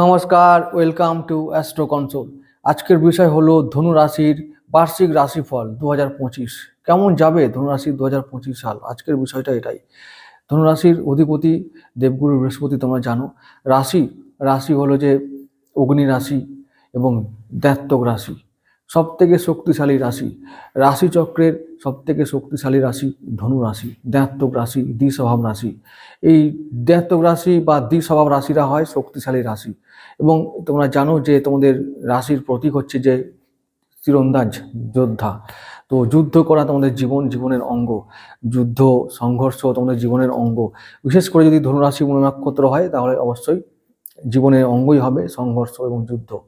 নমস্কার welcome to astro console আজকের বিষয় হলো ধনু রাশির বার্ষিক রাশিফল দু হাজার পঁচিশ। কেমন যাবে ধনু রাশির দু সাল? আজকের বিষয়টা এটাই। ধনু রাশির অধিপতি দেবগুরু বৃহস্পতি, তোমরা জানো, রাশি রাশি হলো যে অগ্নি রাশি এবং দ্ব্যাত্তক রাশি। সব থেকে শক্তিশালী রাশি। রাশিচক্রের সব থেকে শক্তিশালী রাশি ধনু রাশি দ্ব্যাত্তক রাশি, দ্বিস্বভাব রাশি। এই দ্ব্যাত্তক রাশি বা দ্বিস্বভাব রাশিরা হয় শক্তিশালী রাশি। এবং তোমরা জানো যে তোমাদের রাশির প্রতীক হচ্ছে যে তীরন্দাজ, যোদ্ধা। তো যুদ্ধ করা তোমাদের জীবন, জীবনের অঙ্গ। যুদ্ধ, সংঘর্ষ তোমাদের জীবনের অঙ্গ। বিশেষ করে যদি ধনুরাশি মূল নক্ষত্র হয়, তাহলে অবশ্যই জীবনের অঙ্গই হবে সংঘর্ষ এবং যুদ্ধ।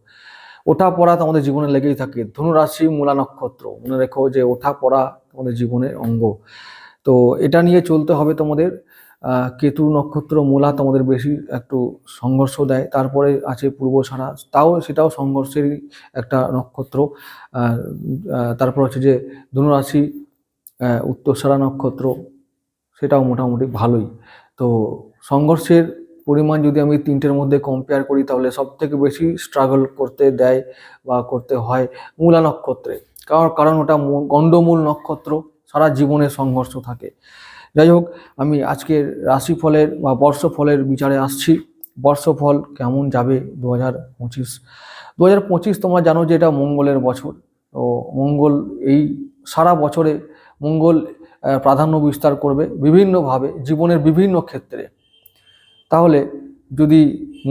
ওঠা পড়া তোমাদের জীবনে লেগেই থাকে। ধনুরাশি মূলা নক্ষত্র। মনে রেখো যে ওঠা পড়া তোমাদের জীবনের অঙ্গ। তো এটা নিয়ে চলতে হবে তোমাদের। কেতু নক্ষত্র মূলা তোমাদের বেশি একটু সংঘর্ষ দেয়। তারপরে আছে পূর্বসারা তাও সেটাও সংঘর্ষেরই একটা নক্ষত্র। তারপর হচ্ছে যে ধনুরাশি উত্তরসারা নক্ষত্র, সেটাও মোটামুটি ভালোই। তো সংঘর্ষের পরিমাণ যদি আমি তিনটের মধ্যে কম্পেয়ার করি, তাহলে সব থেকে বেশি স্ট্রাগল করতে দেয় বা করতে হয় মূলা নক্ষত্রে। কারণ ওটা গণ্ডমূল নক্ষত্র, সারা জীবনে সংঘর্ষ থাকে। যাই হোক, আমি আজকের রাশিফলের বা বর্ষফলের বিচারে আসছি। বর্ষফল কেমন যাবে দু হাজার পঁচিশ? দু হাজার পঁচিশ তোমরা জানো যে এটা মঙ্গলের বছর। তো মঙ্গল এই সারা বছরে মঙ্গল প্রাধান্য বিস্তার করবে বিভিন্নভাবে, জীবনের বিভিন্ন ক্ষেত্রে। তাহলে যদি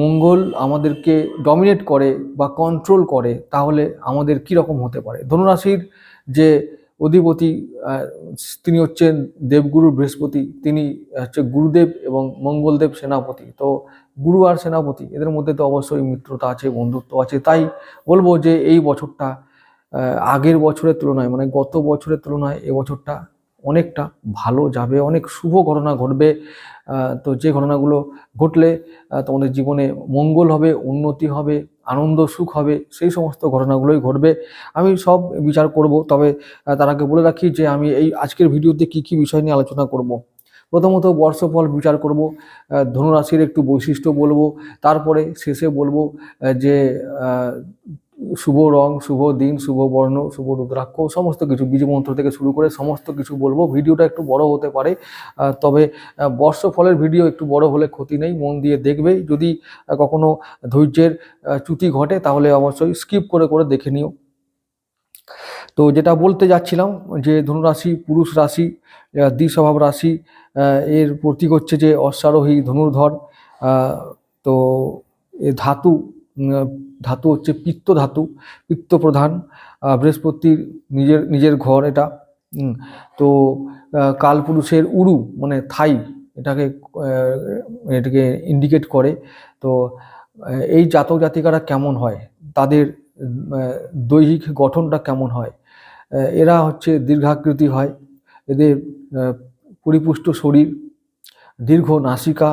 মঙ্গল আমাদেরকে ডমিনেট করে বা কন্ট্রোল করে, তাহলে আমাদের কি রকম হতে পারে? ধনুরাশির যে অধিপতি তিনি হচ্ছেন দেবগুরু বৃহস্পতি, তিনি হচ্ছে গুরুদেব এবং মঙ্গলদেব সেনাপতি। তো গুরু আর সেনাপতি, এদের মধ্যে তো অবশ্যই মিত্রতা আছে, বন্ধুত্ব আছে। তাই বলব যে এই বছরটা আগের বছরের তুলনায় মানে গত বছরের তুলনায় এ বছরটা অনেকটা ভালো যাবে, অনেক শুভ ঘটনা ঘটবে। তো যে ঘটনাগুলো ঘটলে তোমাদের জীবনে মঙ্গল হবে, উন্নতি হবে, আনন্দ, সুখ হবে, সেই সমস্ত ঘটনাগুলোই ঘটবে। আমি সব বিচার করব, তবে তার আগে বলে রাখি যে আমি এই আজকের ভিডিওতে কি কি বিষয় নিয়ে আলোচনা করব। প্রথমত বর্ষফল বিচার করব ধনুরাশির একটু বৈশিষ্ট্য বলব, তারপরে শেষে বলব যে শুভ রং, শুভ দিন, শুভ বর্ণ, শুভ রুদ্রাক্ষ, সমস্ত কিছু বীজ মন্ত্র থেকে শুরু করে সমস্ত কিছু বলব। ভিডিওটা একটু বড় হতে পারে তবে বর্ষফলের ভিডিও একটু বড় হলে ক্ষতি নেই, মন দিয়ে দেখবে। যদি কখনো ধৈর্যের চ্যুতি ঘটে, তাহলে অবশ্যই স্কিপ করে করে দেখে নিও। তো যেটা বলতে যাচ্ছিলাম, যে ধনুরাশি, পুরুষ রাশি দ্বিস্বভাব রাশি এর প্রতীক হচ্ছে যে অশ্বারোহী ধনুর্ধর তো এ ধাতু ধাতু হচ্ছে পিত্ত ধাতু, পিত্ত প্রধান বৃহস্পতির নিজের নিজের ঘর এটা তো কালপুরুষের উরু মানে থাই এটাকে এটাকে ইন্ডিকেট করে, তো এই জাতক জাতিকারা কেমন হয়? তাদের দৈহিক গঠনটা কেমন হয়? এরা হচ্ছে দীর্ঘাকৃতি হয়, এদের পরিপুষ্ট শরীর, দীর্ঘ নাসিকা,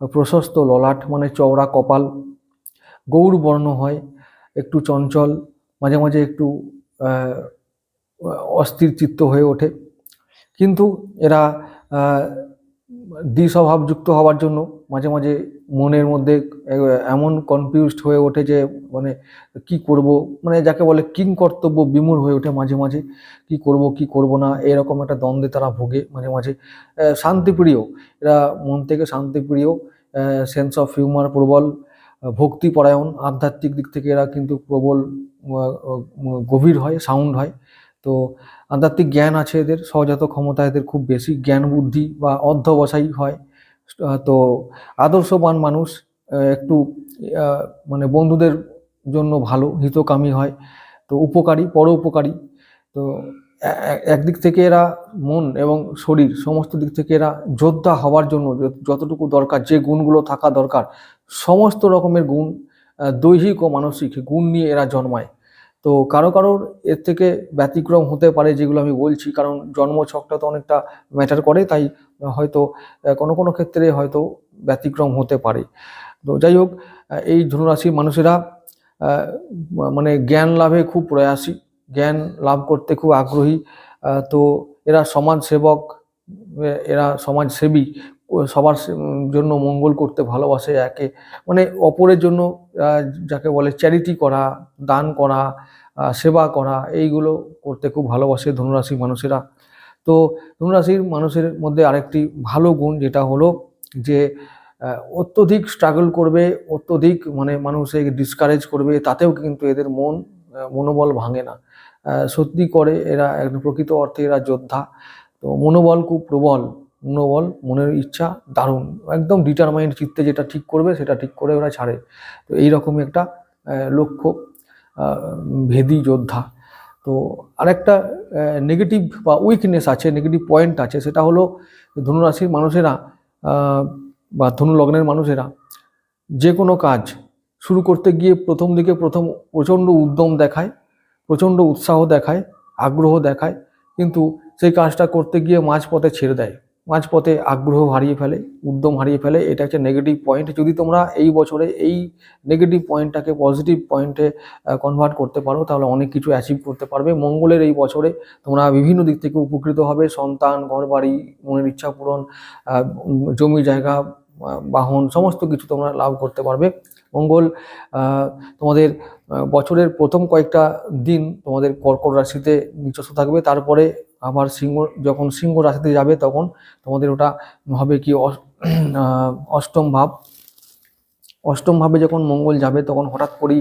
প্রশস্ত ললাট মানে চওড়া কপাল গৌর বর্ণ হয়, একটু চঞ্চল, মাঝে মাঝে একটু অস্থির চিত্ত হয়ে ওঠে। কিন্তু এরা দ্বিস্বভাবযুক্ত হওয়ার জন্য মাঝে মাঝে মনের মধ্যে এমন কনফিউজড হয়ে ওঠে যে মানে কি করব? মানে যাকে বলে কিং কর্তব্য বিমূঢ় হয়ে ওঠে মাঝে মাঝে। কি করব কি করব না? এরকম একটা দ্বন্দ্বে তারা ভোগে মাঝে মাঝে। শান্তিপ্রিয়। এরা মন থেকে শান্তিপ্রিয় সেন্স অফ হিউমার প্রবল। ভক্তিপরায়ণ আধ্যাত্মিক দিক থেকে এরা কিন্তু প্রবল গভীর হয় সাউন্ড হয়। তো আধ্যাত্মিক জ্ঞান আছে এদের সহজাত ক্ষমতা এদের খুব বেশি, জ্ঞান বুদ্ধি বা অধ্যবসায়ী হয়। তো আদর্শবান মানুষ একটু মানে বন্ধুদের জন্য ভালো, হিতকামী হয়। তো উপকারী, পরোপকারী। তো এ- এ- একদিক থেকে এরা মন এবং শরীর, সমস্ত দিক থেকে এরা যোদ্ধা হওয়ার জন্য যতটুকু দরকার, যে গুণগুলো থাকা দরকার সমস্ত রকমের গুণ দৈহিক ও মানসিক গুণ নিয়ে এরা জন্মায়। তো কারও কারোর এর থেকে ব্যতিক্রম হতে পারে যেগুলো আমি বলছি, কারণ জন্মছকটা তো অনেকটা ম্যাটার করে, তাই হয়তো কোনো কোনো ক্ষেত্রে হয়তো ব্যতিক্রম হতে পারে। তো যাই হোক এই ধনুরাশির মানুষেরা মানে জ্ঞান লাভে খুব প্রয়াসী, জ্ঞান লাভ করতে খুব আগ্রহী। তো এরা সমাজ সেবক এরা সমাজসেবী সবার জন্য মঙ্গল করতে ভালোবাসে একে। মানে অপরের জন্য যাকে বলে চ্যারিটি করা, দান করা সেবা করা, এইগুলো করতে খুব ভালোবাসে ধনুরাশির মানুষেরা। তো ধনুরাশির মানুষের মধ্যে আরেকটি ভালো গুণ যেটা হলো যে অত্যধিক স্ট্রাগল করবে, অত্যধিক মানে মানুষকে ডিসকারেজ করবে, তাতেও কিন্তু এদের মন মনোবল ভাঙে না। সত্যি করে এরা প্রকৃত অর্থে এরা যোদ্ধা। তো মনোবল খুব প্রবল। মনোবল মনের ইচ্ছা, দারুণ। একদম ডিটারমাইন্ড চিত্তে যেটা ঠিক করবে, সেটা ঠিক করে ওরা ছাড়ে। তো এইরকমই একটা লক্ষ্য ভেদি যোদ্ধা। তো আরেকটা নেগেটিভ বা উইকনেস আছে নেগেটিভ পয়েন্ট আছে, সেটা হলো ধনুরাশির মানুষেরা বা ধনু লগ্নের মানুষেরা যে কোনো কাজ শুরু করতে গিয়ে প্রথম দিকে প্রথম প্রচণ্ড উদ্যম দেখায়, প্রচণ্ড উৎসাহ দেখায়, আগ্রহ দেখায়, কিন্তু সেই কাজটা করতে গিয়ে মাঝপথে ছেড়ে দেয়। মাঝপথে আগ্রহ হারিয়ে ফেলে, উদ্যম হারিয়ে ফেলে, এটা হচ্ছে নেগেটিভ পয়েন্ট যদি তোমরা এই বছরে এই নেগেটিভ পয়েন্টটাকে পজিটিভ পয়েন্টে কনভার্ট করতে পারো, তাহলে অনেক কিছু অ্যাচিভ করতে পারবে। মঙ্গলের এই বছরে তোমরা বিভিন্ন দিক থেকে উপকৃত হবে। সন্তান, ঘরবাড়ি, মনের ইচ্ছা পূরণ জমি, জায়গা বাহন, সমস্ত কিছু তোমরা লাভ করতে পারবে। মঙ্গল তোমাদের বছরের প্রথম কয়েকটা দিন তোমাদের কর্কট রাশিতে নিচস্থ থাকবে। তারপরে আবার সিংহ, যখন সিংহ রাশিতে যাবে তখন তোমাদের ওটা হবে কি অষ্টম ভাব। অষ্টম ভাবে যখন মঙ্গল যাবে তখন হঠাৎ করেই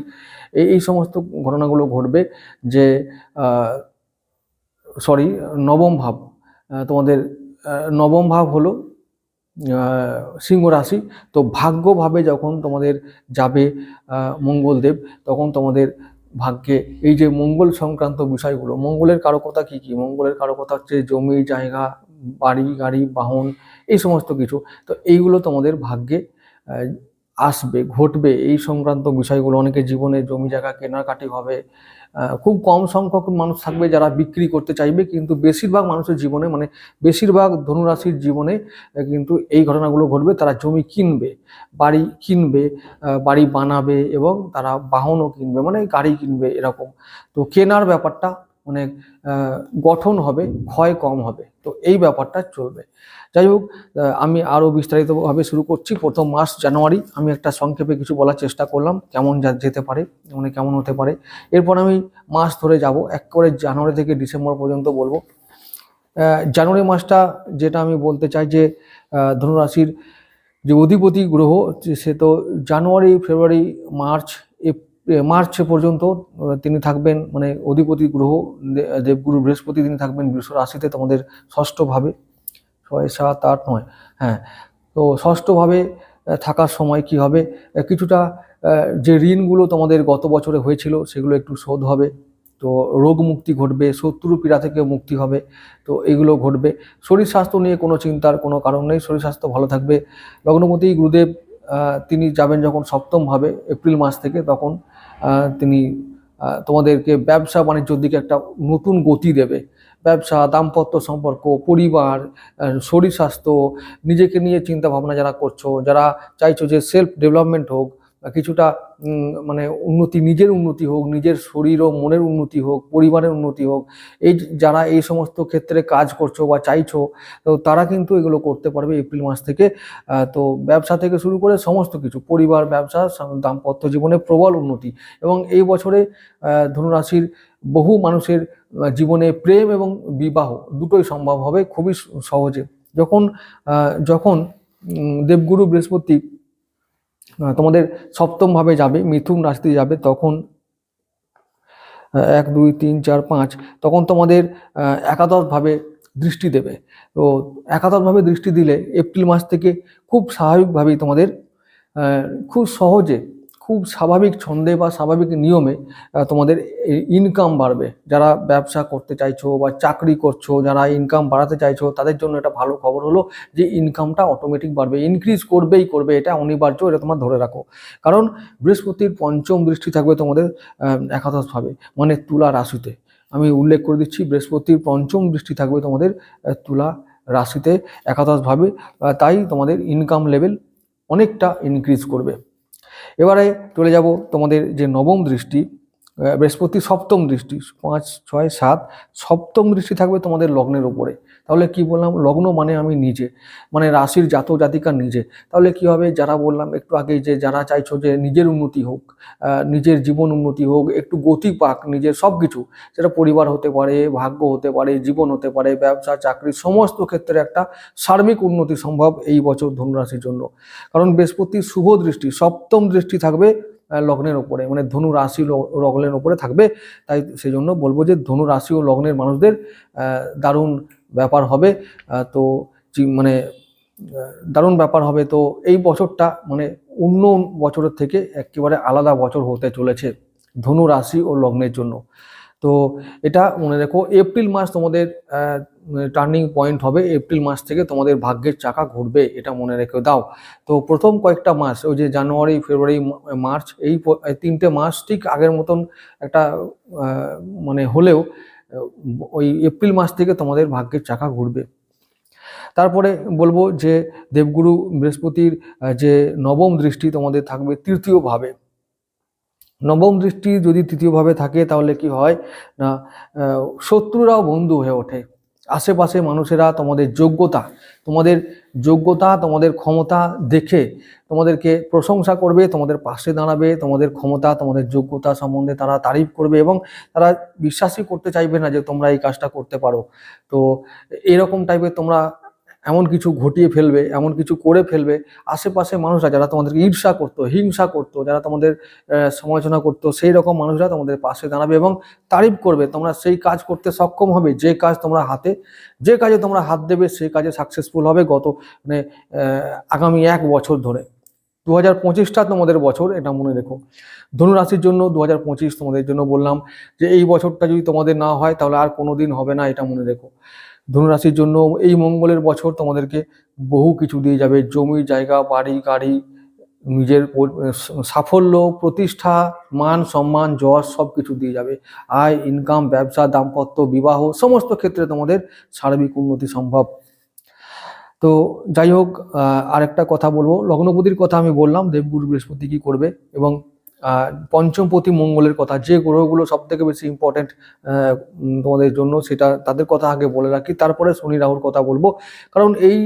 এই এই সমস্ত ঘটনাগুলো ঘটবে যে সরি নবম ভাব। তোমাদের নবম ভাব হলো সিংহ রাশি। তো ভাগ্যভাবে যখন তোমাদের যাবে মঙ্গলদেব, তখন তোমাদের ভাগ্যে। এই যে মঙ্গল সংক্রান্ত বিষয়গুলো, মঙ্গলের কারকতা কি কি? মঙ্গলের কারকতা হচ্ছে জমি, জায়গা, বাড়ি, গাড়ি, বাহন, এই সমস্ত কিছু। তো এইগুলো তোমাদের ভাগ্যে আসবে, ঘটবে, এই সংক্রান্ত বিষয়গুলো অনেকের জীবনে জমি জায়গা, কেনাকাটি হবে। খুব কম সংখ্যক মানুষ থাকবে যারা বিক্রি করতে চাইবে, কিন্তু বেশিরভাগ মানুষের জীবনে মানে বেশিরভাগ ধনুরাশির জীবনে কিন্তু এই ঘটনাগুলো ঘটবে। তারা জমি কিনবে, বাড়ি কিনবে বাড়ি বানাবে এবং তারা বাহনও কিনবে মানে গাড়ি কিনবে এরকম। তো কেনার ব্যাপারটা অনেক গঠন হবে, ক্ষয় কম হবে। তো এই ব্যাপারটা চলবে। যাই হোক আমি আরও বিস্তারিতভাবে শুরু করছি। প্রথম মাস জানুয়ারি, আমি একটা সংক্ষেপে কিছু বলার চেষ্টা করলাম, কেমন যেতে পারে মানে কেমন হতে পারে। এরপর আমি মাস ধরে যাব এক করে জানুয়ারি থেকে ডিসেম্বর পর্যন্ত বলব। জানুয়ারি মাসটা যেটা আমি বলতে চাই যে ধনুরাশির যে অধিপতি গ্রহ, সে তো জানুয়ারি, ফেব্রুয়ারি, মার্চ মার্চ পর্যন্ত তিনি থাকবেন মানে অধিপতি গ্রহ দেবগুরু বৃহস্পতি তিনি থাকবেন, বৃষ রাশিতে তোমাদের ষষ্ঠভাবে, ছয়, সাত, আট, নয় হ্যাঁ তো ষষ্ঠভাবে থাকার সময় কি হবে? কিছুটা যে ঋণগুলো তোমাদের গত বছরে হয়েছিল, সেগুলো একটু শোধ হবে, তো রোগ মুক্তি ঘটবে, শত্রু পীড়া থেকে মুক্তি হবে, তো এগুলো ঘটবে। শরীর স্বাস্থ্য নিয়ে কোনো চিন্তার কোনো কারণ নেই, শরীর স্বাস্থ্য ভালো থাকবে। লগ্নপতি গুরুদেব তিনি যাবেন যখন সপ্তমভাবে, এপ্রিল মাস থেকে, তখন তিনি তোমাদেরকে ব্যবসা বাণিজ্যর দিকে একটা নতুন গতি দেবে। ব্যবসা, দাম্পত্য সম্পর্ক, পরিবার শরীর স্বাস্থ্য, নিজেকে নিয়ে চিন্তা ভাবনা যারা করছ, যারা চাইছো যে সেলফ ডেভেলপমেন্ট হোক কিছুটা মানে উন্নতি, নিজের উন্নতি হোক, নিজের শরীর ও মনের উন্নতি হোক, পরিবারের উন্নতি হোক, এই যারা এই সমস্ত ক্ষেত্রে কাজ করছ বা চাইছো, তো তারা কিন্তু এগুলো করতে পারবে এপ্রিল মাস থেকে। তো ব্যবসা থেকে শুরু করে সমস্ত কিছু, পরিবার, ব্যবসা দাম্পত্য জীবনে প্রবল উন্নতি। এবং এই বছরে ধনুরাশির বহু মানুষের জীবনে প্রেম এবং বিবাহ দুটোই সম্ভব হবে খুবই সহজে। যখন যখন দেবগুরু বৃহস্পতি তোমাদের সপ্তমভাবে যাবে, মিথুন রাশিতে যাবে তখন এক, দুই, তিন, চার, পাঁচ, তখন তোমাদের একাদশভাবে দৃষ্টি দেবে। তো একাদশভাবে দৃষ্টি দিলে এপ্রিল মাস থেকে খুব স্বাভাবিকভাবেই তোমাদের খুব সহজে খুব স্বাভাবিক ছন্দে বা স্বাভাবিক নিয়মে তোমাদের ইনকাম বাড়বে। যারা ব্যবসা করতে চাইছো বা চাকরি করছ, যারা ইনকাম বাড়াতে চাইছো, তাদের জন্য এটা ভালো খবর হলো যে ইনকামটা অটোমেটিক বাড়বে। ইনক্রিজ করবেই করবে, এটা অনিবার্য, এটা তোমরা ধরে রাখো। কারণ বৃহস্পতির পঞ্চম দৃষ্টি থাকবে তোমাদের একাদশভাবে মানে তুলা রাশিতে। আমি উল্লেখ করে দিচ্ছি, বৃহস্পতির পঞ্চম দৃষ্টি থাকবে তোমাদের তুলা রাশিতে, একাদশভাবে তাই তোমাদের ইনকাম লেভেল অনেকটা ইনক্রিজ করবে। এবারে চলে যাব তোমাদের যে নবম দৃষ্টি বৃহস্পতি সপ্তম দৃষ্টি, পাঁচ, ছয়, সাত, সপ্তম দৃষ্টি থাকবে তোমাদের লগ্নের উপরে। তাহলে কি বললাম? লগ্ন মানে আমি নিজে মানে রাশির জাত জাতিকা নিজে। তাহলে কি হবে? যারা বললাম একটু আগে যে যারা চাইছো যে নিজের উন্নতি হোক নিজের জীবন উন্নতি হোক, একটু গতি পাক, নিজের সব কিছু, সেটা পরিবার হতে পারে, ভাগ্য হতে পারে, জীবন হতে পারে, ব্যবসা, চাকরি, সমস্ত ক্ষেত্রে একটা সার্বিক উন্নতি সম্ভব এই বছর ধনুরাশির জন্য। কারণ বৃহস্পতির শুভ দৃষ্টি, সপ্তম দৃষ্টি থাকবে লগ্নের ওপরে মানে ধনু রাশি লগ্নের ওপরে থাকবে। তাই সেই জন্য বলব যে ধনু রাশি ও লগ্নের মানুষদের দারুণ ব্যাপার হবে। তো মানে দারুণ ব্যাপার হবে। তো এই বছরটা মানে অন্য বছরের থেকে একেবারে আলাদা বছর হতে চলেছে ধনু রাশি ও লগ্নের জন্য। তো এটা মনে রেখো, এপ্রিল মাস তোমাদের টার্নিং পয়েন্ট হবে, এপ্রিল মাস থেকে তোমাদের ভাগ্যের চাকা ঘুরবে, এটা মনে রেখে, দাও। তো প্রথম কয়েকটা মাস, ওই যে জানুয়ারি, ফেব্রুয়ারি মার্চ, এই তিনটে মাস ঠিক আগের মতন একটা মানে হলেও ওই এপ্রিল মাস থেকে তোমাদের ভাগ্যের চাকা ঘুরবে। তারপরে বলব যে দেবগুরু বৃহস্পতির যে নবম দৃষ্টি তোমাদের থাকবে তৃতীয় ভাবে। নবম দৃষ্টি যদি তৃতীয়ভাবে থাকে, তাহলে কি হয়? না শত্রুরাও বন্ধু হয়ে ওঠে। আশেপাশে মানুষেরা তোমাদের যোগ্যতা তোমাদের যোগ্যতা, তোমাদের ক্ষমতা দেখে তোমাদেরকে প্রশংসা করবে, তোমাদের পাশে দাঁড়াবে, তোমাদের ক্ষমতা, তোমাদের যোগ্যতা সম্বন্ধে তারা তারিফ করবে এবং তারা বিশ্বাসই করতে চাইবে না যে তোমরা এই কাজটা করতে পারো। তো এরকম টাইপের তোমরা এমন কিছু ঘটিয়ে ফেলবে, এমন কিছু করে ফেলবে। আশেপাশে মানুষরা যারা তোমাদেরকে ঈর্ষা করতো, হিংসা করতো, যারা তোমাদের সমালোচনা করতো সেই রকম মানুষরা তোমাদের পাশে দাঁড়াবে এবং তারিফ করবে। তোমরা সেই কাজ করতে সক্ষম হবে, যে কাজ তোমরা হাতে, যে কাজে তোমরা হাত দেবে সেই কাজে সাকসেসফুল হবে গত মানে আগামী এক বছর ধরে। দু হাজার পঁচিশটা তোমাদের বছর, এটা মনে রেখো। ধনুরাশির জন্য দু হাজার পঁচিশ তোমাদের জন্য বললাম যে, এই বছরটা যদি তোমাদের না হয়, তাহলে আর কোনো দিন হবে না, এটা মনে রেখো। ধনুরাশির জন্য এই মঙ্গলের বছর তোমাদেরকে বহু কিছু দিয়ে যাবে। জমি জায়গা, বাড়ি, গাড়ি, নিজের সাফল্য, প্রতিষ্ঠা, মান সম্মান, যশ সব কিছু দিয়ে যাবে। আয় ইনকাম ব্যবসা, দাম্পত্য, বিবাহ সমস্ত ক্ষেত্রে তোমাদের সার্বিক উন্নতি সম্ভব। তো যাই হোক আরেকটা কথা বলব। লগ্নপতির কথা আমি বললাম, দেবগুরু বৃহস্পতি কি করবে এবং আহ, পঞ্চমপতি মঙ্গলের কথা যে গ্রহগুলো সব থেকে বেশি ইম্পর্টেন্ট তোমাদের জন্য সেটা তাদের কথা আগে বলে রাখি। তারপরে শনি রাহুর কথা বলব। কারণ এই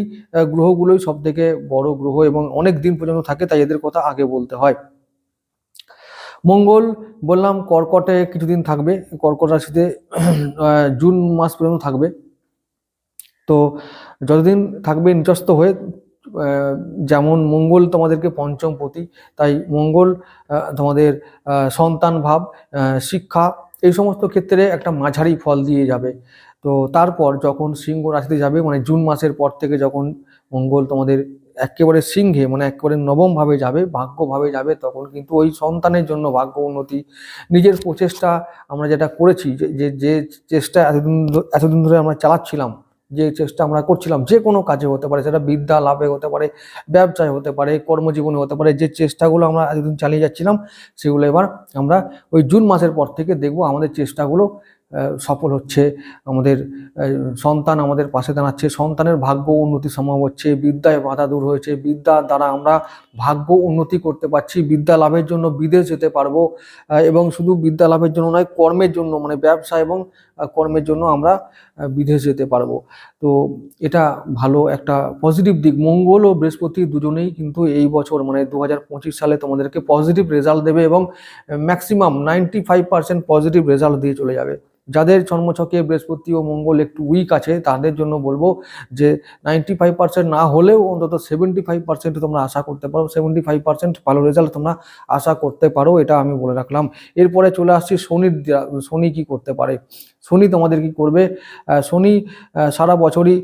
গ্রহগুলোই সব থেকে বড় গ্রহ এবং অনেক দিন পর্যন্ত থাকে তাই এদের কথা আগে বলতে হয়। মঙ্গল বললাম কর্কটে কিছুদিন থাকবে কর্কট রাশিতে জুন মাস পর্যন্ত থাকবে। তো যতদিন থাকবে নিচস্ত হয়ে যেমন মঙ্গল তোমাদেরকে পঞ্চম পতি, তাই মঙ্গল তোমাদের সন্তান ভাব শিক্ষা, এই সমস্ত ক্ষেত্রে একটা মাঝারি ফল দিয়ে যাবে। তো তারপর যখন সিংহ রাশিতে যাবে মানে জুন মাসের পর থেকে যখন মঙ্গল তোমাদের একেবারে সিংহে মানে একেবারে নবমভাবে যাবে, ভাগ্যভাবে যাবে, তখন কিন্তু ওই সন্তানের জন্য ভাগ্য উন্নতি। নিজের প্রচেষ্টা আমরা যেটা করেছি, যে যে চেষ্টা এতদিন এতদিন ধরে আমরা চালাচ্ছিলাম যে চেষ্টা আমরা করছিলাম, যে কোনো কাজে হতে পারে, সেটা বিদ্যা, লাভে হতে পারে, ব্যবসায় হতে পারে, কর্মজীবনে হতে পারে, যে চেষ্টাগুলো আমরা এতদিন চালিয়ে যাচ্ছিলাম, সেগুলো এবার আমরা ওই জুন মাসের পর থেকে দেখব, আমাদের চেষ্টাগুলো সফল হচ্ছে, আমাদের সন্তান আমাদের পাশে দাঁড়াচ্ছে, সন্তানের ভাগ্য উন্নতি সম্ভব হচ্ছে, বিদ্যায় বাধা দূর হয়েছে, বিদ্যার দ্বারা আমরা ভাগ্য উন্নতি করতে পারছি, বিদ্যা লাভের জন্য বিদেশ যেতে পারব এবং শুধু বিদ্যা লাভের জন্য নয়, কর্মের জন্য মানে ব্যবসা এবং কর্মের জন্য আমরা বিদেশ যেতে পারব। তো এটা ভালো একটা পজিটিভ দিক। মঙ্গল ও বৃহস্পতি দুজনেই কিন্তু এই বছর মানে দু হাজার পঁচিশ সালে তোমাদেরকে পজিটিভ রেজাল্ট দেবে এবং maximum ninety five percent positive result দিয়ে চলে যাবে। যাদের জন্মছকে বৃহস্পতি ও মঙ্গল একটু উইক আছে, তাদের জন্য বলব যে নাইনটি ফাইভ পার্সেন্ট না হলেও অন্তত সেভেন্টি ফাইভ পার্সেন্ট তোমরা আশা করতে পারো সেভেন্টি ফাইভ পার্সেন্ট ভালো রেজাল্ট তোমরা আশা করতে পারো, এটা আমি বলে রাখলাম। এরপরে চলে আসছি শনির শনি কি করতে পারে? শনি তোমাদের কি করবে? শনি সারা বছরই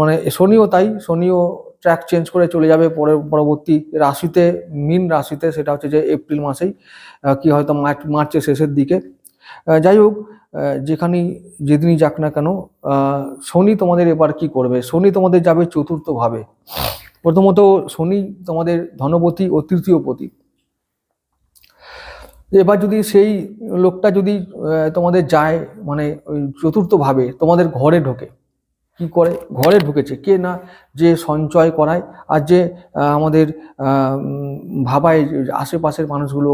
মানে শনিও তাই, শনিও ট্র্যাক চেঞ্জ করে চলে যাবে পরে পরবর্তী রাশিতে, মিন রাশিতে, সেটা হচ্ছে যে এপ্রিল মাসেই কি হয়তো মার্চ, মার্চের শেষের দিকে। যাই হোক যেখানেই যেদিনই যাক না কেন শনি তোমাদের এবার কি করবে? শনি তোমাদের যাবে চতুর্থভাবে। প্রথমত শনি তোমাদের ধনপতি ও তৃতীয় পতি এবার যদি সেই লোকটা যদি তোমাদের যায় মানে ওই চতুর্থ ভাবে তোমাদের ঘরে ঢোকে কি করে? ঘরে ঢুকেছে কে না যে সঞ্চয় করায় আর যে আমাদের ভাবায় আশেপাশের মানুষগুলো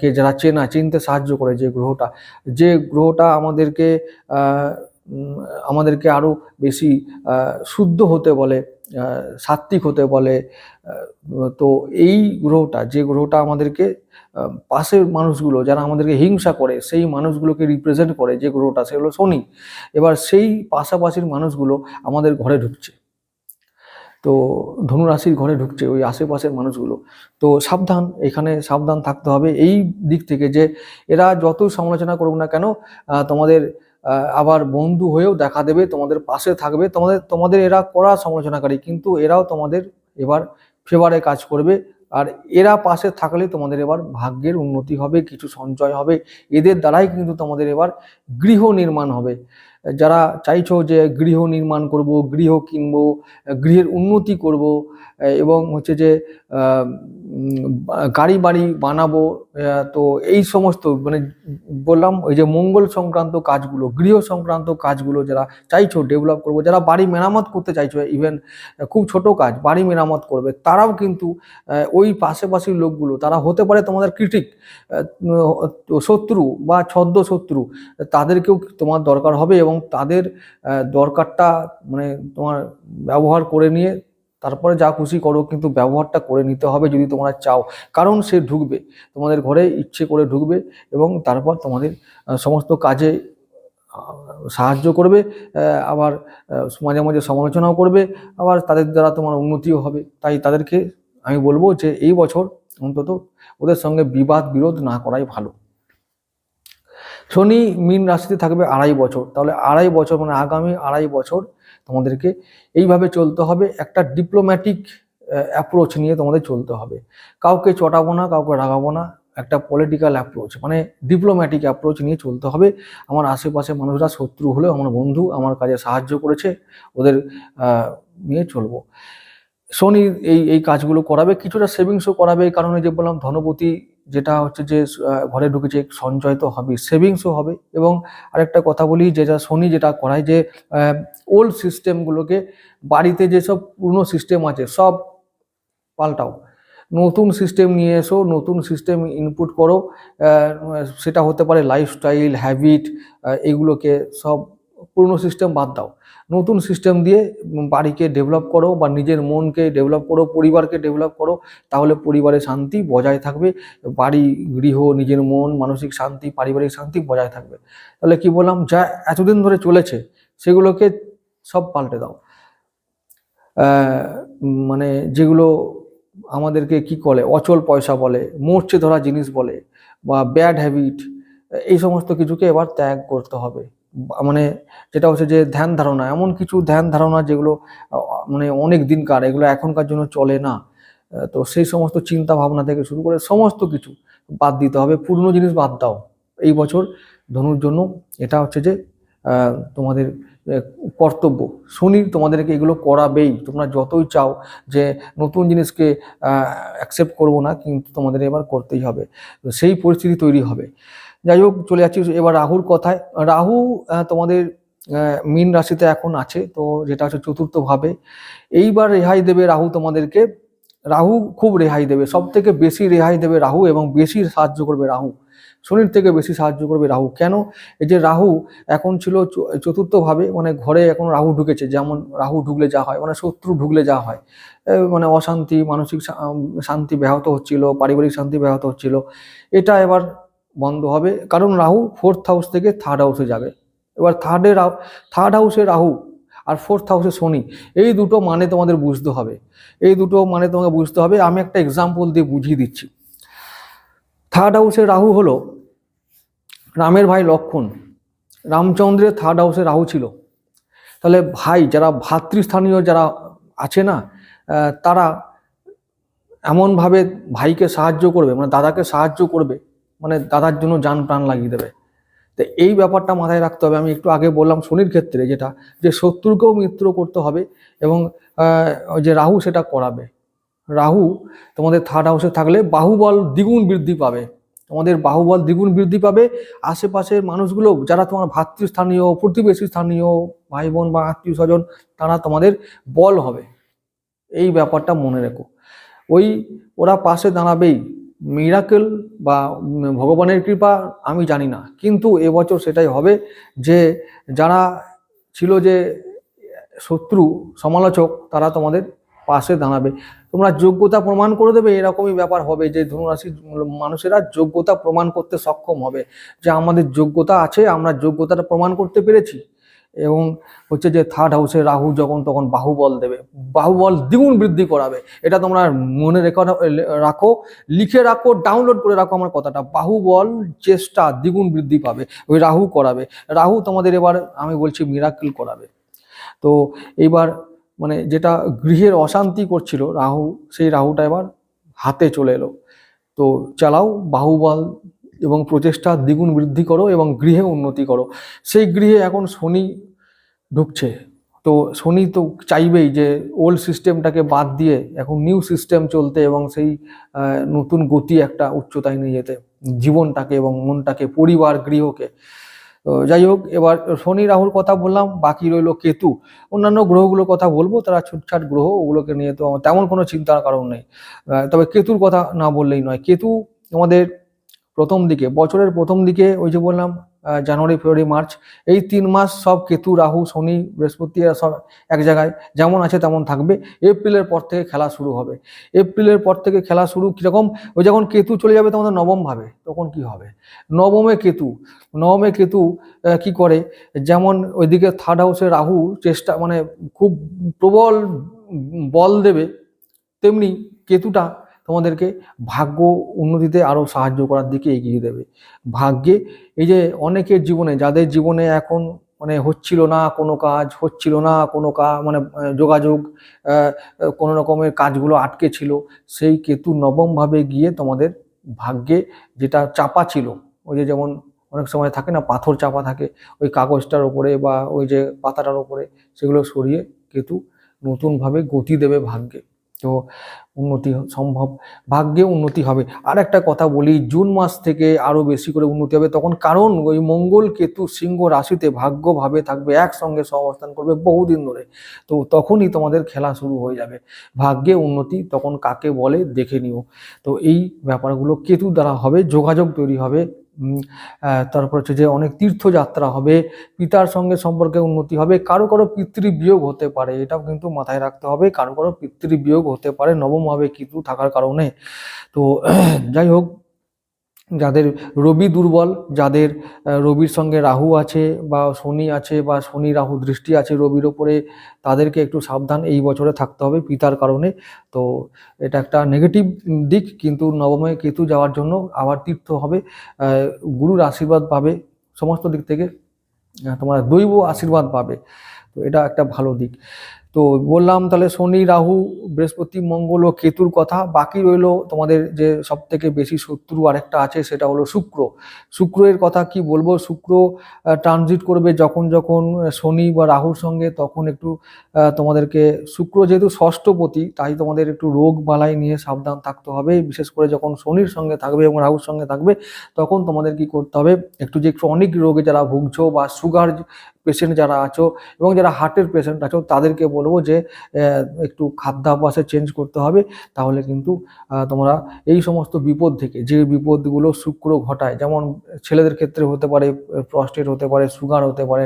কে যারা চেনা চিনতে সাহায্য করে যে গ্রহটা যে গ্রহটা আমাদেরকে আমাদেরকে আরও বেশি শুদ্ধ হতে বলে আহ, সাত্ত্বিক হতে বলে তো এই গ্রহটা যে গ্রহটা আমাদেরকে পাশের মানুষগুলো যারা আমাদেরকে হিংসা করে, সেই মানুষগুলোকে রিপ্রেজেন্ট করে যে গ্রহটা সেগুলো শনি। এবার সেই পাশাপাশির মানুষগুলো আমাদের ঘরে ঢুকছে। তো ধনুরাশির ঘরে ঢুকছে ওই আশেপাশের মানুষগুলো। তো সাবধান, এখানে সাবধান থাকতে হবে। এই দিক থেকে যে এরা যতই সমালোচনা করুক না কেন তোমাদের আবার বন্ধু হয়েও দেখা দেবে, তোমাদের পাশে থাকবে, তোমাদের তোমাদের এরা কড়া সমালোচনাকারী, কিন্তু এরাও তোমাদের এবার ফেভারে কাজ করবে। আর এরা পাশে থাকলে তোমাদের এবার ভাগ্যের উন্নতি হবে, কিছু সঞ্চয় হবে। এদের দ্বারাই কিন্তু তোমাদের এবার গৃহ নির্মাণ হবে। যারা চাইছো যে গৃহ নির্মাণ করব, গৃহ কিনবো, গৃহের উন্নতি করব এবং হচ্ছে যে গাড়ি বাড়ি বানাবো তো এই সমস্ত মানে বললাম ওই যে মঙ্গল সংক্রান্ত কাজগুলো, গৃহ সংক্রান্ত কাজগুলো যারা চাইছো ডেভেলপ করব, যারা বাড়ি মেরামত করতে চাইছো ইভেন খুব ছোট কাজ, বাড়ি মেরামত করবে, তারাও কিন্তু ওই পাশাপাশি লোকগুলো, তারা হতে পারে তোমাদের ক্রিটিক শত্রু বা ছদ্ম শত্রু তাদেরকেও তোমার দরকার হবে এবং তাদের দরকারটা মানে তোমার ব্যবহার করে নিয়ে তারপরে যা খুশি করো, কিন্তু ব্যবহারটা করে নিতে হবে যদি তোমরা চাও। কারণ সে ঢুকবে, তোমাদের ঘরে ইচ্ছে করে ঢুকবে এবং তারপর তোমাদের সমস্ত কাজে সাহায্য করবে আবার মাঝে মাঝে সমালোচনাও করবে, আবার তাদের দ্বারা তোমার উন্নতিও হবে। তাই তাদেরকে আমি বলব যে এই বছর অন্তত ওদের সঙ্গে বিবাদ বিরোধ না করাই ভালো। শনি মীন রাশিতে থাকবে আড়াই বছর। তাহলে আড়াই বছর মানে আগামী আড়াই বছর তোমাদেরকে এইভাবে চলতে হবে। একটা ডিপ্লোম্যাটিক অ্যাপ্রোচ নিয়ে তোমাদের চলতে হবে। কাউকে চটাবো না, কাউকে রাগাবো না। একটা পলিটিক্যাল অ্যাপ্রোচ মানে ডিপ্লোম্যাটিক অ্যাপ্রোচ নিয়ে চলতে হবে। আমার আশেপাশে মানুষরা শত্রু হলেও, আমার বন্ধু আমার কাজে সাহায্য করেছে, ওদের নিয়ে চলবো। শনি এই এই কাজগুলো করাবে, কিছুটা সেভিংসও করাবে। এই কারণে যে বললাম, ধনপতি যেটা হচ্ছে যে ঘরে ঢুকেছে, সঞ্চয় তো হবে সেভিংসও হবে এবং আরেকটা কথা বলি যেটা শনি যেটা করায় যে ওল্ড সিস্টেমগুলোকে বাড়িতে যেসব পুরনো সিস্টেম আছে, সব পাল্টাও। নতুন সিস্টেম নিয়ে এসো, নতুন সিস্টেম ইনপুট করো সেটা হতে পারে লাইফস্টাইল হ্যাবিট এগুলোকে সব পুরনো সিস্টেম বাদ দাও। নতুন সিস্টেম দিয়ে বাড়িকে ডেভেলপ করো বা নিজের মনকে ডেভেলপ করো, পরিবারকে ডেভেলপ করো, তাহলে পরিবারে শান্তি বজায় থাকবে। বাড়ি, গৃহ, নিজের মন, মানসিক শান্তি, পারিবারিক শান্তি বজায় থাকবে। তাহলে কি বললাম? যা এতদিন ধরে চলেছে, সেগুলোকে সব পাল্টে দাও। মানে যেগুলো আমাদেরকে কি করে অচল পয়সা বলে, মরচে ধরা জিনিস বলে, বা ব্যাড হ্যাবিট এই সমস্ত কিছুকে এবার ত্যাগ করতে হবে। মানে যেটা হচ্ছে যে ধ্যান ধারণা, এমন কিছু ধ্যান ধারণা যেগুলো মানে অনেক দিনকার এগুলো এখনকার জন্য চলে না। তো সেই সমস্ত চিন্তা ভাবনা থেকে শুরু করে সমস্ত কিছু বাদ দিতে হবে, পুরনো জিনিস বাদ দাও। এই বছর ধনুর জন্য এটা হচ্ছে যে তোমাদের কর্তব্য। শনি তোমাদেরকে এগুলো করাবেই, তোমরা যতই চাও যে নতুন জিনিসকে অ্যাকসেপ্ট করব না, কিন্তু তোমাদের এবার করতেই হবে। সেই পরিস্থিতি তৈরি হবে। যাই হোক, চলে যাচ্ছি। এবার রাহুর কথায়। রাহু তোমাদের মীন রাশিতে এখন আছে, তো যেটা হচ্ছে চতুর্থ ভাবে। এইবার রেহাই দেবে রাহু তোমাদেরকে। রাহু খুব রেহাই দেবে। সব থেকে বেশি রেহাই দেবে রাহু এবং বেশি সাহায্য করবে রাহু। শনির থেকে বেশি সাহায্য করবে রাহু। কেন? এই যে রাহু এখন ছিল চ- চতুর্থ মানে ঘরে এখন রাহু ঢুকেছে। যেমন রাহু ঢুকলে যা হয় মানে শত্রু ঢুকলে যা হয়। মানে অশান্তি, মানসিক শান্তি ব্যাহত হচ্ছিল, পারিবারিক শান্তি ব্যাহত হচ্ছিল। এটা এবার বন্ধ হবে। কারণ রাহু ফোর্থ হাউস থেকে থার্ড হাউসে যাবে। এবার থার্ডে রাহু থার্ড হাউসে রাহু আর ফোর্থ হাউসে শনি, এই দুটো মানে তোমাদের বুঝতে হবে। এই দুটো মানে তোমাকে বুঝতে হবে। আমি একটা এক্সাম্পল দিয়ে বুঝিয়ে দিচ্ছি। থার্ড হাউসে রাহু হলো রামের ভাই লক্ষণ। রামচন্দ্রের থার্ড হাউসে রাহু ছিল। তাহলে ভাই, যারা ভাতৃস্থানীয় যারা আছে না তারা এমনভাবে ভাইকে সাহায্য করবে মানে দাদাকে সাহায্য করবে মানে দাদার জন্য যান প্রাণ লাগিয়ে দেবে। তো এই ব্যাপারটা মাথায় রাখতে হবে। আমি একটু আগে বললাম শনির ক্ষেত্রে যেটা, যে শত্রুকেও মিত্র করতে হবে এবং ওই যে রাহু সেটা করাবে। রাহু তোমাদের থার্ড হাউসে থাকলে বাহুবল দ্বিগুণ বৃদ্ধি পাবে। তোমাদের বাহুবল দ্বিগুণ বৃদ্ধি পাবে। আশেপাশের মানুষগুলো, যারা তোমার ভাতৃস্থানীয় প্রতিবেশী স্থানীয় ভাই বোন বা আত্মীয় স্বজন তারা তোমাদের বল হবে। এই ব্যাপারটা মনে রেখো। ওই ওরা পাশে দাঁড়াবেই। মিরাকেল বা ভগবানের কৃপা আমি জানি না। কিন্তু এবছর সেটাই হবে যে যারা ছিল যে শত্রু, সমালোচক, তারা তোমাদের পাশে দাঁড়াবে। তোমরা যোগ্যতা প্রমাণ করে দেবে, এরকমই ব্যাপার হবে যে ধনুরাশির মানুষেরা যোগ্যতা প্রমাণ করতে সক্ষম হবে। যে আমাদের যোগ্যতা আছে, আমরা যোগ্যতাটা প্রমাণ করতে পেরেছি। এবং হচ্ছে যে থার্ড হাউসে রাহু যখন তখন বাহুবল দেবে, বাহুবল দ্বিগুণ বৃদ্ধি করাবে। এটা তোমরা মনে রেখো, রাখো, লিখে রাখো ডাউনলোড করে রাখো আমার কথাটা। বাহুবল চেষ্টা দ্বিগুণ বৃদ্ধি পাবে, ওই রাহু করাবে। রাহু তোমাদের এবার, আমি বলছি মিরাকেল করাবে। তো এইবার মানে যেটা গৃহের অশান্তি করছিল রাহু, সেই রাহুটা এবার হাতে চলে এলো। তো চালাও, বাহুবল এবং প্রচেষ্টা দ্বিগুণ বৃদ্ধি করো এবং গৃহে উন্নতি করো। সেই গৃহে এখন শনি ঢুকছে। তো শনি তো চাইবেই যে ওল্ড সিস্টেমটাকে বাদ দিয়ে এখন নিউ সিস্টেম চলতে এবং সেই নতুন গতি একটা উচ্চতায় নিয়ে যেতে, জীবনটাকে এবং মনটাকে, পরিবার গৃহকে। যাই হোক, এবার শনি, রাহুর কথা বললাম, বাকি রইল কেতু। অন্যান্য গ্রহগুলোর কথা বলব, তারা ছুটছাট গ্রহ, ওগুলোকে নিয়ে তো তেমন কোনো চিন্তার কারণ নেই। তবে কেতুর কথা না বললেই নয়। কেতু আমাদের প্রথম দিকে, বছরের প্রথম দিকে ওই যে বললাম জানুয়ারি, ফেব্রুয়ারি, মার্চ, এই তিন মাস সব কেতু, রাহু, শনি, বৃহস্পতি সব এক জায়গায় যেমন আছে তেমন থাকবে। এপ্রিলের পর থেকে খেলা শুরু হবে। এপ্রিলের পর থেকে খেলা শুরু কীরকম? ওই যখন কেতু চলে যাবে তোমাদের নবম ভাবে, তখন কি হবে? নবমে কেতু নবমে কেতু কি করে? যেমন ওইদিকে থার্ড হাউসে রাহু চেষ্টা মানে খুব প্রবল বল দেবে, তেমনি কেতুটা তোমাদেরকে ভাগ্য উন্নতিতে আরও সাহায্য করার দিকে এগিয়ে দেবে। ভাগ্যে এই যে অনেকের জীবনে, যাদের জীবনে এখন মানে হচ্ছিল না কোনো কাজ, হচ্ছিল না কোনো কাজ মানে যোগাযোগ কোনো রকমের কাজগুলো আটকে ছিল, সেই কেতু নবমভাবে গিয়ে তোমাদের ভাগ্যে যেটা চাপা ছিল, ওই যে যেমন অনেক সময় থাকে না, পাথর চাপা থাকে, ওই কাগজটার ওপরে বা ওই যে পাতাটার ওপরে, সেগুলো সরিয়ে কেতু নতুনভাবে গতি দেবে ভাগ্যে। তো উন্নতি সম্ভব, ভাগ্যে উন্নতি হবে। আর একটা কথা বলি, জুন মাস থেকে আরও বেশি করে উন্নতি হবে, তখন কারণ ওই মঙ্গল কেতু সিংহ রাশিতে ভাগ্যভাবে থাকবে, একসঙ্গে সহাবস্থান করবে বহুদিন ধরে। তো তখনই তোমাদের খেলা শুরু হয়ে যাবে। ভাগ্যে উন্নতি তখন কাকে বলে, দেখে নিও। তো এই ব্যাপারগুলো কেতু দ্বারা হবে, যোগাযোগ তৈরি হবে তারপর হচ্ছে যে অনেক তীর্থযাত্রা হবে, পিতার সঙ্গে সম্পর্কে উন্নতি হবে, কারও কারও পিতৃবিয়োগ হতে পারে, এটাও কিন্তু মাথায় রাখতে হবে, কারও কারও পিতৃবিয়োগ হতে পারে নবমভাবে কিন্তু থাকার কারণে। তো, যাই হোক যাদের রবি দুর্বল, যাদের রবির সঙ্গে রাহু আছে বা শনি আছে বা শনি রাহু দৃষ্টি আছে রবির ওপরে, তাদেরকে একটু সাবধান এই বছরে থাকতে হবে পিতার কারণে। তো এটা একটা নেগেটিভ দিক, কিন্তু নবমে কেতু যাওয়ার জন্য আবার তীর্থ হবে গুরুর আশীর্বাদ পাবে, সমস্ত দিক থেকে তোমার দৈব আশীর্বাদ পাবে। তো এটা একটা ভালো দিক। তো বললাম তাহলে শনি, রাহু, বৃহস্পতি, মঙ্গল ও কেতুর কথা। বাকি রইল তোমাদের যে সব থেকে বেশি শত্রু আরেকটা আছে, সেটা হলো শুক্র। শুক্রের কথা কি বলব? শুক্র ট্রানজিট করবে যখন যখন শনি বা রাহুর সঙ্গে, তখন একটু তোমাদেরকে শুক্র যেহেতু ষষ্ঠপতি তাই তোমাদের একটু রোগ বালাই নিয়ে সাবধান থাকতে হবে। বিশেষ করে যখন শনির সঙ্গে থাকবে এবং রাহুর সঙ্গে থাকবে, তখন তোমাদের কি করতে হবে? একটু যে ক্রনিক রোগে যারা ভুগছো বা সুগার পেশেন্ট যারা আছো এবং যারা হার্টের পেশেন্ট আছো, তাদেরকে বলব যে একটু খাদ্যাভ্যাসে চেঞ্জ করতে হবে। তাহলে কিন্তু তোমরা এই সমস্ত বিপদ থেকে, যে বিপদগুলো শুক্র ঘটায়, যেমন ছেলেদের ক্ষেত্রে হতে পারে প্রস্টেট হতে পারে সুগার হতে পারে,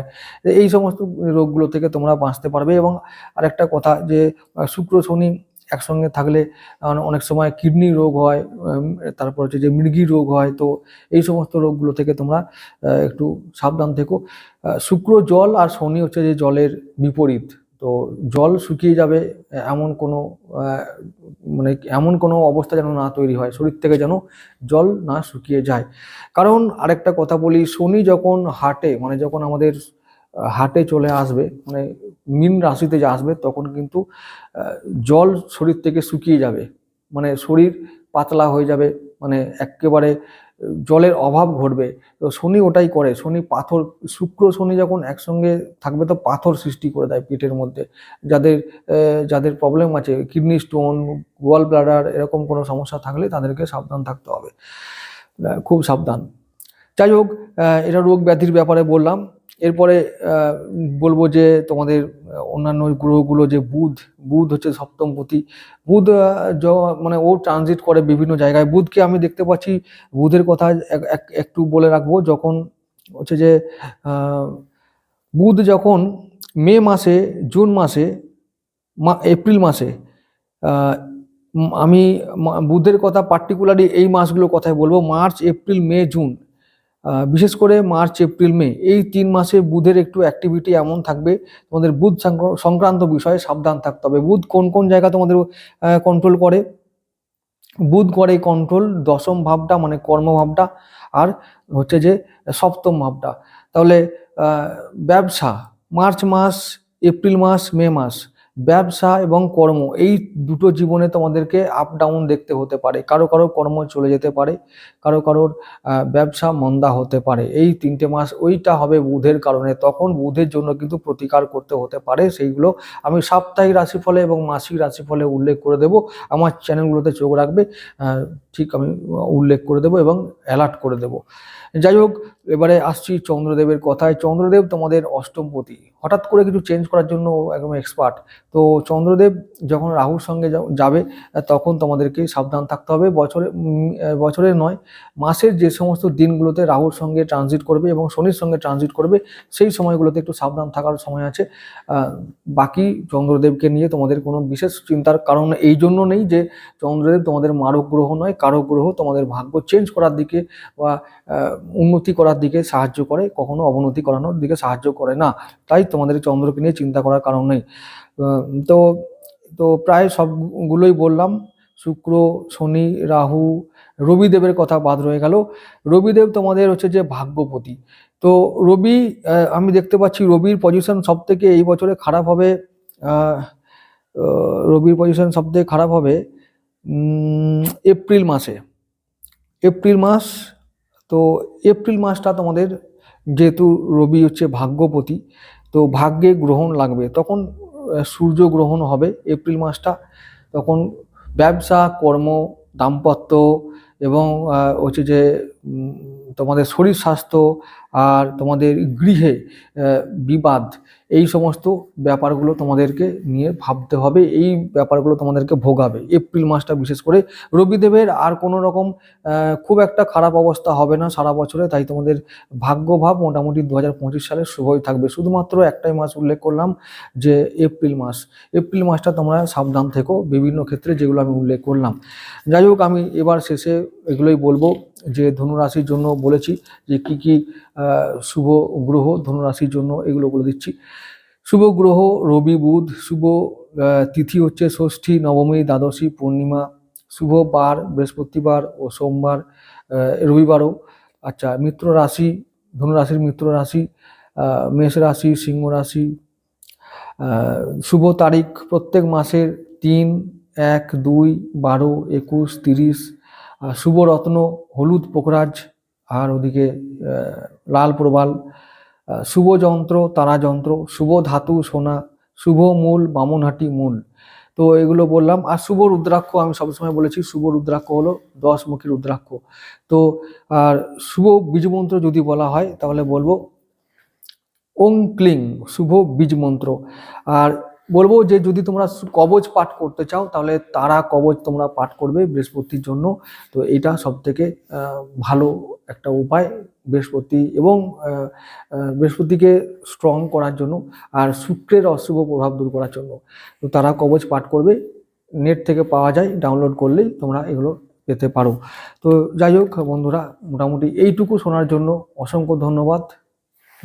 এই সমস্ত রোগগুলো থেকে তোমরা বাঁচতে পারবে। এবং আরেকটা কথা যে শুক্র, শনি একসঙ্গে থাকলে অনেক সময় কিডনি রোগ হয় তারপর হচ্ছে যে মৃগী রোগ হয়, তো এই সমস্ত রোগগুলো থেকে তোমরা একটু সাবধান থেকো। শুক্র জল আর শনি হচ্ছে যে জলের বিপরীত, তো জল শুকিয়ে যাবে এমন কোনো মানে এমন কোনো অবস্থা যেন না তৈরি হয়, শরীর থেকে যেন জল না শুকিয়ে যায়। কারণ আরেকটা কথা বলি, শনি যখন হাটে মানে যখন আমাদের হাটে চলে আসবে মানে মিন রাশিতে যে আসবে, তখন কিন্তু জল শরীর থেকে শুকিয়ে যাবে মানে শরীর পাতলা হয়ে যাবে মানে একেবারে জলের অভাব ঘটবে। তো শনি ওটাই করে, শনি পাথর, শুক্র শনি যখন একসঙ্গে থাকবে তো পাথর সৃষ্টি করে দেয় পেটের মধ্যে। যাদের যাদের প্রবলেম আছে কিডনি স্টোন গোয়াল ব্লাডার এরকম কোনো সমস্যা থাকলে তাদেরকে সাবধান থাকতে হবে। খুব সাবধান। যাই হোক এটা রোগ ব্যাধির ব্যাপারে বললাম। এরপরে বলব যে তোমাদের অন্যান্য গ্রহগুলো যে বুধ বুধ হচ্ছে সপ্তমপতি বুধ য- মানে ও ট্রানজিট করে বিভিন্ন জায়গায়। বুধকে আমি দেখতে পাচ্ছি, বুধের কথা এক- এক- একটু বলে রাখব, যখন হচ্ছে যে বুধ যখন মে মাসে, জুন মাসে এপ্রিল মাসে আমি বুধের কথা পার্টিকুলারলি এই মাসগুলোর কথাই বলব, মার্চ, এপ্রিল, মে, জুন। বিশেষ করে মার্চ, এপ্রিল, মে, এই তিন মাসে বুধের একটু অ্যাক্টিভিটি এমন থাকবে, তোমাদের বুধ সংক্র- সংক্রান্ত বিষয়ে সাবধান থাকতে হবে। বুধ কোন কোন জায়গা তোমাদের কন্ট্রোল করে? বুধ করে কন্ট্রোল দশম ভাবটা মানে কর্মভাবটা আর হচ্ছে যে সপ্তম ভাবটা। তাহলে ব্যবসা, মার্চ মাস, এপ্রিল মাস, মে মাস ব্যবসা এবং কর্ম, এই দুটো জীবনে তোমাদেরকে আপ ডাউন দেখতে হতে পারে। কারও কারও কর্ম চলে যেতে পারে, কারও কারোর ব্যবসা মন্দা হতে পারে। এই তিনটে মাস ওইটা হবে বুধের কারণে। তখন বুধের জন্য কিন্তু প্রতিকার করতে হতে পারে। সেইগুলো আমি সাপ্তাহিক রাশিফলে এবং মাসিক রাশিফলে উল্লেখ করে দেব। আমার চ্যানেলগুলোতে চোখ রাখবে ঠিক আমি উল্লেখ করে দেব এবং অ্যালার্ট করে দেব। যাই হোক, এবারে আসছি চন্দ্রদেবের কথায়। চন্দ্রদেব তোমাদের অষ্টমপতি। হঠাৎ করে কিছু চেঞ্জ করার জন্য একদম এক্সপার্ট তো চন্দ্রদেব যখন রাহুর সঙ্গে যাবে, তখন তোমাদেরকে সাবধান থাকতে হবে। বছরে বছরের নয়, মাসের যে সমস্ত দিনগুলোতে রাহুর সঙ্গে ট্রানজিট করবে এবং শনির সঙ্গে ট্রানজিট করবে, সেই সময়গুলোতে একটু সাবধান থাকার সময় আছে। বাকি চন্দ্রদেবকে নিয়ে তোমাদের কোনো বিশেষ চিন্তার কারণ এই জন্য নেই যে চন্দ্রদেব তোমাদের মারক গ্রহ নয় কারক গ্রহ তোমাদের ভাগ্য চেঞ্জ করার দিকে বা উন্নতি করার দিকে সাহায্য করে, কখনো অবনতি করানোর দিকে সাহায্য করে না। তাই তোমাদের চন্দ্রকে নিয়ে চিন্তা করার কারণ নেই। তো তো প্রায় সবগুলোই বললাম। শুক্র, শনি, রাহু, রবিদেবের কথা বাদ রয়ে গেল। রবিদেব তোমাদের হচ্ছে যে ভাগ্যপতি। তো রবি আমি দেখতে পাচ্ছি রবির পজিশন সব থেকে এই বছরে খারাপ হবে। রবির পজিশন সব থেকে খারাপ হবে এপ্রিল মাসে। এপ্রিল মাস তো এপ্রিল মাসটা তোমাদের যেহেতু রবি হচ্ছে ভাগ্যপতি, তো ভাগ্যে গ্রহণ লাগবে। তখন সূর্য গ্রহণ হবে এপ্রিল মাসটা। তখন ব্যবসা, কর্ম, দাম্পত্য এবং হচ্ছে যে তোমাদের শরীর স্বাস্থ্য আর তোমাদের গৃহে বিবাদ, এই সমস্ত ব্যাপারগুলো তোমাদেরকে নিয়ে ভাবতে হবে। এই ব্যাপারগুলো তোমাদেরকে ভোগাবে। এপ্রিল মাসটা বিশেষ করে রবিদেবের আর কোনো রকম খুব একটা খারাপ অবস্থা হবে না সারা বছরে। তাই তোমাদের ভাগ্যভাব মোটামুটি দু হাজার পঁচিশ সালে শুভই থাকবে। শুধুমাত্র একটাই মাস উল্লেখ করলাম যে এপ্রিল মাস। এপ্রিল মাসটা তোমরা সাবধান থেকো বিভিন্ন ক্ষেত্রে যেগুলো আমি উল্লেখ করলাম। যাই হোক, আমি এবার শেষে এগুলোই বলব। যে ধনুরাশির জন্য বলেছি, যে কি কি শুভ গ্রহ ধনুরাশির জন্য এগুলো বলে দিচ্ছি। শুভ গ্রহ, রবি, বুধ, শুভ তিথি হচ্ছে ষষ্ঠী, নবমী, দ্বাদশী, পূর্ণিমা, শুভ বার, বৃহস্পতিবার ও সোমবার রবিবারও। আচ্ছা মিত্র রাশি, ধনুরাশির মিত্র রাশি মেষ রাশি, সিংহ রাশি শুভ তারিখ প্রত্যেক মাসের তিন, এক, দুই, বারো, একুশ, তিরিশ আহ, শুভ রত্ন হলুদ পোখরাজ আর ওদিকে লাল প্রবাল আহ, শুভ যন্ত্র তারা যন্ত্র শুভ ধাতু সোনা শুভ মূল বামনহাটি মূল। তো এগুলো বললাম। আর শুভ রুদ্রাক্ষ আমি সবসময় বলেছি শুভ রুদ্রাক্ষ হলো দশমুখী রুদ্রাক্ষ। তো আর শুভ বীজমন্ত্র যদি বলা হয় তাহলে বলব ওং ক্লিং শুভ বীজ মন্ত্র আর বলব যে যদি তোমরা কবচ পাঠ করতে চাও, তাহলে তারা কবচ তোমরা পাঠ করবে বৃহস্পতির জন্য। তো এটা সব থেকে ভালো একটা উপায় বৃহস্পতি এবং বৃহস্পতিকে স্ট্রং করার জন্য আর শুক্রের অশুভ প্রভাব দূর করার জন্য। তো তারা কবচ পাঠ করবে, নেট থেকে পাওয়া যায় ডাউনলোড করলেই তোমরা এগুলো পেতে পারো। তো যাই হোক বন্ধুরা, মোটামুটি এইটুকু শোনার জন্য অসংখ্য ধন্যবাদ।